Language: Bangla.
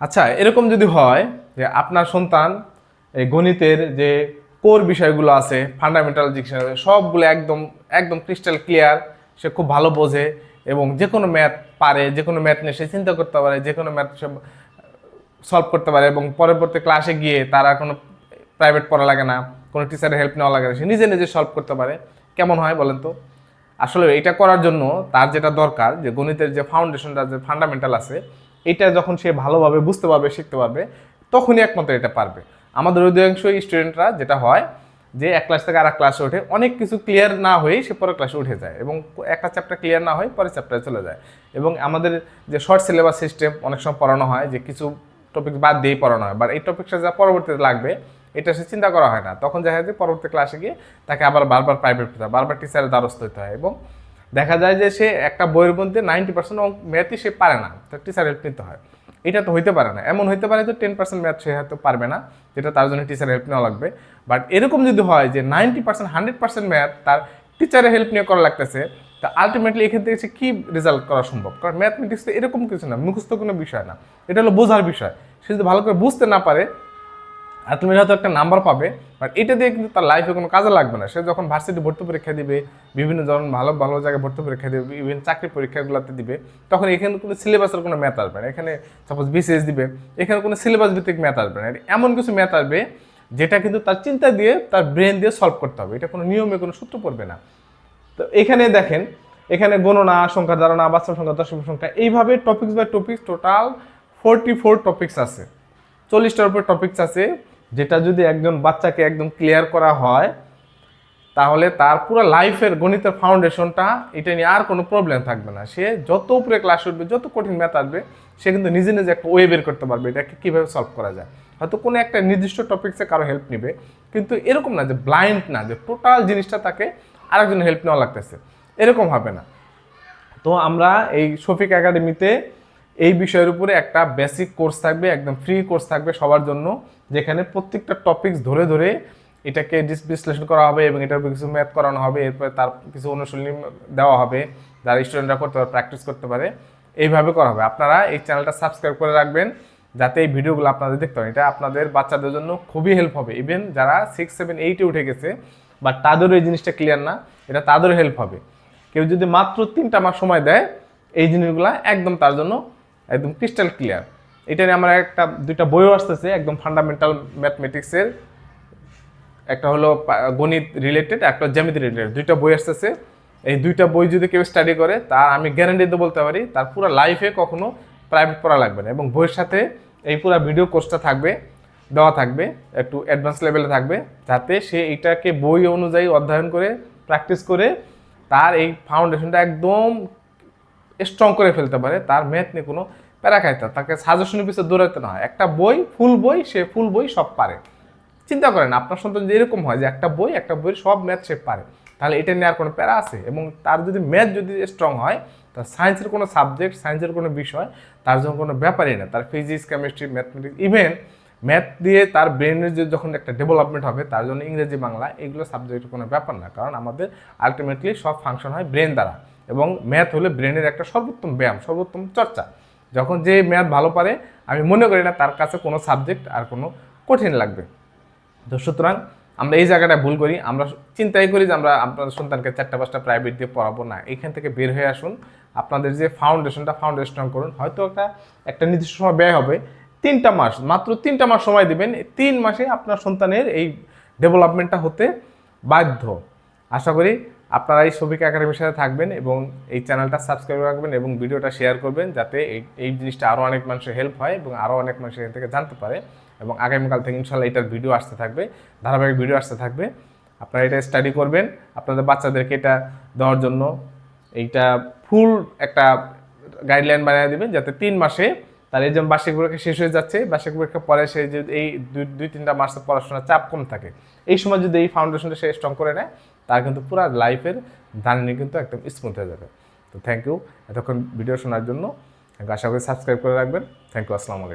আচ্ছা এরকম যদি হয় যে আপনার সন্তান, এই গণিতের যে কোর বিষয়গুলো আছে ফান্ডামেন্টাল ডিকশন সবগুলো একদম একদম ক্রিস্টাল ক্লিয়ার সে খুব ভালো বোঝে এবং যে কোনো ম্যাথ পারে যে কোনো ম্যাথ নিয়ে সে চিন্তা করতে পারে যে কোনো ম্যাথ সে সলভ করতে পারে এবং পরবর্তী ক্লাসে গিয়ে তারা কোনো প্রাইভেট পড়া লাগে না, কোনো টিচারের হেল্প নেওয়া লাগে না, সে নিজে নিজে সলভ করতে পারে। কেমন হয় বলেন তো? আসলে এটা করার জন্য তার যেটা দরকার, যে গণিতের যে ফাউন্ডেশনটা যে ফান্ডামেন্টাল আছে এটা যখন সে ভালোভাবে বুঝতে পারবে, শিখতে পারবে, তখনই একমাত্র এটা পারবে। আমাদের অধিকাংশ স্টুডেন্টরা যেটা হয় যে এক ক্লাস থেকে আর এক ক্লাসে ওঠে, অনেক কিছু ক্লিয়ার না হয়েই সে পরের ক্লাসে উঠে যায় এবং একটা চ্যাপ্টার ক্লিয়ার না হয় পরের চ্যাপ্টারে চলে যায়। এবং আমাদের যে শর্ট সিলেবাস সিস্টেম অনেক সময় পড়ানো হয় যে কিছু টপিক বাদ দিয়েই পড়ানো হয় বাট এই টপিকটা যা পরবর্তীতে লাগবে, এটা সে চিন্তা করা হয় না। তখন দেখা যায় যে পরবর্তী ক্লাসে গিয়ে তাকে আবার বারবার প্রাইভেট হয় বারবার টিচারের দ্বারস্থ হতে হয় এবং দেখা যায় যে সে একটা বইয়ের মধ্যে নাইনটি পার্সেন্ট ম্যাথই সে পারে না, তার টিচার হেল্প নিতে হয়। এটা তো হইতে পারে না। এমন হইতে পারে তো টেন পার্সেন্ট ম্যাথ সে হয়তো পারবে না, যেটা তার জন্য টিচার হেল্প নেওয়া লাগবে। বাট এরকম যদি হয় যে ninety percent hundred percent math তার টিচারের হেল্প নিয়ে করা লাগতেছে, তা আলটিমেটলি এখান থেকে সে কী রেজাল্ট করা সম্ভব? কারণ ম্যাথমেটিক্স তো এরকম কিছু না, মুখস্থ কোনো বিষয় না। এটা হলো বোঝার বিষয়। সে যদি ভালো করে বুঝতে না পারে আর তুমি হয়তো একটা নাম্বার পাবে বাট এটা দিয়ে কিন্তু তার লাইফে কোনো কাজে লাগবে না। সে যখন ভার্সিটি ভর্তি পরীক্ষা দিবে, বিভিন্ন ধরনের ভালো ভালো জায়গায় ভর্তি পরীক্ষা দিবে ইভেন চাকরি পরীক্ষাগুলোতে দিবে, তখন এখানে কোনো সিলেবাসের কোনো ম্যাথ আসবে না। এখানে সাপোজ বিসিএস দিবে, এখানে কোনো সিলেবাস ভিত্তিক ম্যাথ আসবে না। এমন কিছু ম্যাথ আসবে, যেটা কিন্তু তার চিন্তা দিয়ে, তার ব্রেন দিয়ে সলভ করতে হবে। এটা কোনো নিয়মে কোনো সূত্র পড়বে না। তো এখানে দেখেন, এখানে গণনা সংখ্যা ধারণা, বাস্তব সংখ্যা দশমিক সংখ্যা, এইভাবে topics by topics total forty four topics আছে। চল্লিশটার উপর টপিক্স আছে। যেটা যদি একজন বাচ্চাকে একদম ক্লিয়ার করা হয়, তাহলে তার পুরো লাইফের গণিতের ফাউন্ডেশনটা এটা নিয়ে আর কোনো প্রবলেম থাকবে না। সে যত উপরে ক্লাস উঠবে, যত কঠিন ম্যাথ আসবে, সে কিন্তু নিজে নিজে একটা ওয়ে বের করতে পারবে এটাকে কীভাবে সলভ করা যায়। হয়তো কোনো একটা নির্দিষ্ট টপিক্সে কারও হেল্প নেবে, কিন্তু এরকম না যে ব্লাইন্ড না, যে টোটাল জিনিসটা তাকে আরেকজন হেল্প নেওয়া লাগতেছে। এরকম হবে না। তো আমরা এই শফিক একাডেমিতে এই বিষয়ের উপরে একটা বেসিক কোর্স থাকবে, একদম ফ্রি কোর্স থাকবে সবার জন্য, যেখানে প্রত্যেকটা টপিকস ধরে ধরে এটাকে বিশ্লেষণ করা হবে এবং এটার কিছু ম্যাথ করানো হবে, এরপরে তার কিছু অনুশীলনী দেওয়া হবে, যারা স্টুডেন্টরা করতে পারে প্র্যাকটিস করতে পারে, এইভাবে করা হবে। আপনারা এই চ্যানেলটা সাবস্ক্রাইব করে রাখবেন, যাতে এই ভিডিওগুলো আপনাদের দেখতে পারেন। এটা আপনাদের বাচ্চাদের জন্য খুবই হেল্প হবে। ইভেন যারা সিক্স সেভেন এইটে উঠে গেছে, বা তাদেরও এই জিনিসটা ক্লিয়ার না, এটা তাদেরও হেল্প হবে। কেউ যদি মাত্র তিনটা মাস সময় দেয়, এই জিনিসগুলো একদম তার জন্য একদম ক্রিস্টাল ক্লিয়ার এটা নিয়ে আমার একটা, দুইটা বইও আসতেছে, একদম ফান্ডামেন্টাল ম্যাথমেটিক্সের একটা হলো গণিত রিলেটেড একটা জ্যামিতি রিলেটেড দুইটা বই আসতেছে। এই দুইটা বই যদি কেউ স্টাডি করে তার আমি গ্যারান্টি দিয়ে বলতে পারি, তার পুরো লাইফে কখনো প্রাইভেট পড়া লাগবে না। এবং বইয়ের সাথে এই পুরো ভিডিও কোর্সটা থাকবে, দেওয়া থাকবে, একটু অ্যাডভান্স লেভেলে থাকবে, যাতে সে এটাকে বই অনুযায়ী অধ্যয়ন করে প্র্যাকটিস করে, তার এই ফাউন্ডেশনটা একদম স্ট্রং করে ফেলতে পারে, তার ম্যাথ নিয়ে কোনো প্যারা খাইতে তাকে সাজেশনের পিছনে দৌড়াতে না হয়। একটা বই ফুল বই, সে ফুল বই সব পারে। চিন্তা করেন, আপনার সন্তান যদি এরকম হয় যে একটা বই, একটা বইয়ের সব ম্যাথ সে পারে, তাহলে এটা নেওয়ার কোনো প্যারা আছে? এবং তার যদি ম্যাথ যদি স্ট্রং হয় তার সায়েন্সের কোনো সাবজেক্ট সায়েন্সের কোনো বিষয়, তার জন্য কোনো ব্যাপারই না, তার physics chemistry mathematics even math দিয়ে তার ব্রেনের যে যখন একটা ডেভেলপমেন্ট হবে, তার জন্য ইংরেজি, বাংলা, এগুলো সাবজেক্টের কোনো ব্যাপার না। কারণ আমাদের আলটিমেটলি সব ফাংশন হয় ব্রেন দ্বারা। এবং ম্যাথ হলে ব্রেনের একটা সর্বোত্তম ব্যায়াম, সর্বোত্তম চর্চা। যখন যে ম্যাথ ভালো পারে, আমি মনে করি না তার কাছে কোনো সাবজেক্ট আর কোনো কঠিন লাগবে। তো সুতরাং আমরা এই জায়গাটা ভুল করি। আমরা চিন্তাই করি যে আমরা আপনাদের সন্তানকে চারটা পাঁচটা প্রাইভেট দিয়ে পড়াবো না। এখান থেকে বের হয়ে আসুন। আপনাদের যে ফাউন্ডেশনটা ফাউন্ডেশন করুন। হয়তো একটা একটা নির্দিষ্ট সময় ব্যয় হবে। তিনটা মাস, মাত্র তিনটা মাস সময় দিবেন। তিন মাসে আপনার সন্তানের এই ডেভেলপমেন্টটা হতে বাধ্য। আশা করি আপনারা এই সবিক একাডেমির সাথে থাকবেন এবং এই চ্যানেলটা সাবস্ক্রাইব রাখবেন এবং ভিডিওটা শেয়ার করবেন যাতে এই এই জিনিসটা আরও অনেক মানুষের হেল্প হয় এবং আরও অনেক মানুষ এখান থেকে জানতে পারে এবং আগামীকাল থেকে ইনশাল্লাহ এটার ভিডিও আসতে থাকবে, ধারাবাহিক ভিডিও আসতে থাকবে। আপনারা এটা স্টাডি করবেন, আপনাদের বাচ্চাদেরকে এটা দেওয়ার জন্য এইটা ফুল একটা গাইডলাইন বানিয়ে দেবেন যাতে তিন মাসে তার এই যেমন বার্ষিক পরীক্ষা শেষ হয়ে যাচ্ছে, বার্ষিক পরীক্ষা পরে সে যে এই দুই দুই, তিনটা মাসের পড়াশোনার চাপ কম থাকে। এই সময় যদি এই ফাউন্ডেশনটা সে স্ট্রং করে নেয়, তার কিন্তু পুরো লাইফের জার্নি কিন্তু একদম স্মুথ হয়ে যাবে। তো থ্যাংক ইউ এতক্ষণ ভিডিও শোনার জন্য। আশা করি সাবস্ক্রাইব করে রাখবেন। থ্যাংক ইউ আসসালামু আলাইকুম।